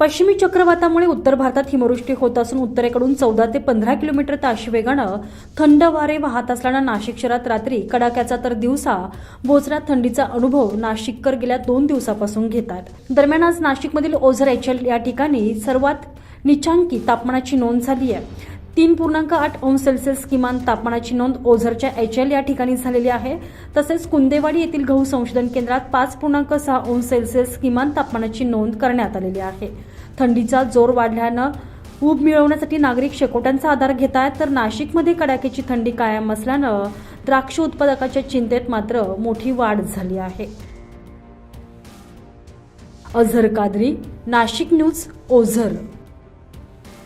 पश्चिमी चक्रवातामुळे उत्तर भारतात हिमवृष्टी होत असून उत्तरेकडून चौदा ते पंधरा किलोमीटर ताशी वेगानं थंड वारे वाहत असल्यानं नाशिक शहरात रात्री कडाक्याचा तर दिवसा बोचऱ्यात थंडीचा अनुभव नाशिककर गेल्या दोन दिवसापासून घेतात. दरम्यान आज नाशिकमधील ओझर एचएल या ठिकाणी सर्वात निचांकी तापमानाची नोंद झाली आहे. तीन पूर्णांक आठ अंश सेल्सिअस किमान तापमानाची नोंद ओझरच्या एच एल या ठिकाणी झालेली आहे. तसेच कुंदेवाडी येथील गहू संशोधन केंद्रात पाच पूर्णांक सहा अंश सेल्सिअस किमान तापमानाची नोंद करण्यात आलेली आहे. थंडीचा जोर वाढल्यानं ऊब मिळवण्यासाठी नागरिक शेकोट्यांचा आधार घेत आहेत तर नाशिकमध्ये कडाक्याची थंडी कायम असल्यानं द्राक्ष उत्पादकाच्या चिंतेत मात्र मोठी वाढ झाली आहे. अझर कादरी नाशिक न्यूज ओझर.